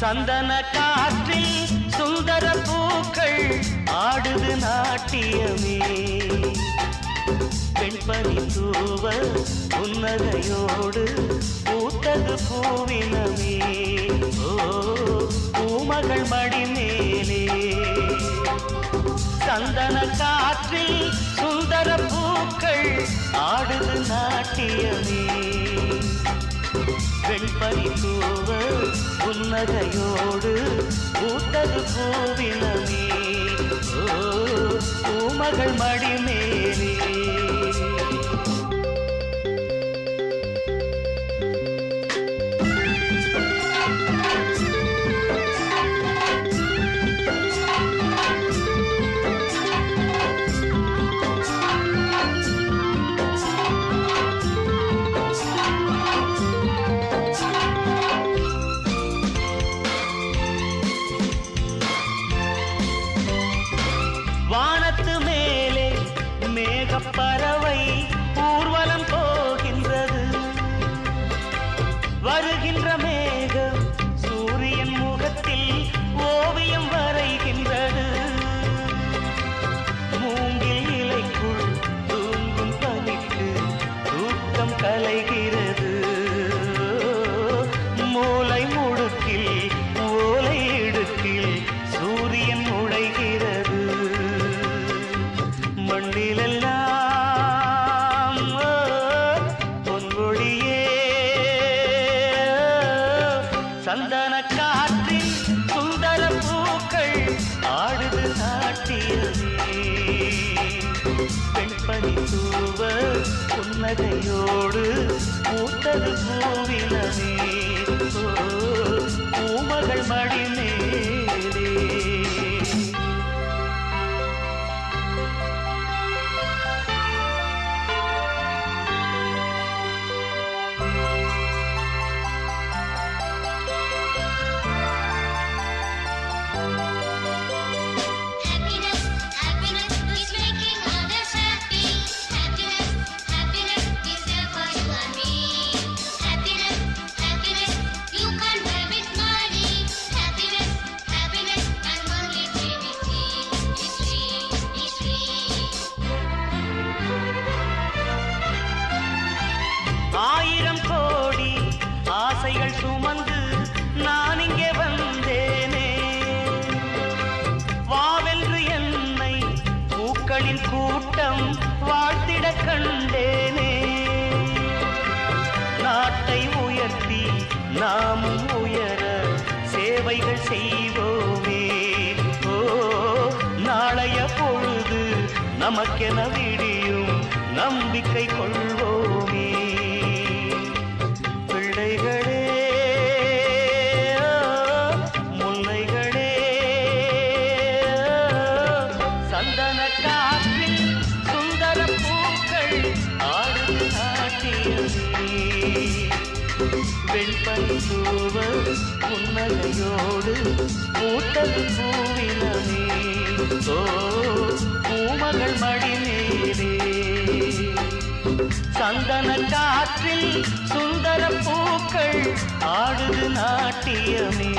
சந்தன காற்றில் சுந்தர பூக்கள் ஆடுது நாட்டியமே. பெண்பனி தூவ புன்னகையோடு பூத்தது பூவினமே. ஓ பூமகள் மடி மேலே சந்தன காற்றில் சுந்தர பூக்கள் ஆடுது நாட்டியமே. வெண்பனி தூவ புன்னகையோடு பூத்தது பூவினமே. ஓ பூமகள் மடிமே. சந்தன காற்றில் சுந்தர பூக்கள் ஆடுது நாட்டியமே பெண்பணி தூவ புன்னகையோடு பூத்தது பூவினமே ஓ, பூக்களின் கூட்டம் வாழ்த்திட கண்டேனே. நாட்டை உயர்த்தி நாமும் உயர சேவைகள் செய்வோமே. ஓ நாளைய பொழுது நமக்கென விடியும் நம்பிக்கை கொள்வோமே. வெண்பனி தூவ புன்னகையோடு பூத்தது பூவிலமே ஓ பூமகள் மடிநேரே சந்தன காற்றில் சுந்தர பூக்கள் ஆடுது நாட்டியமே.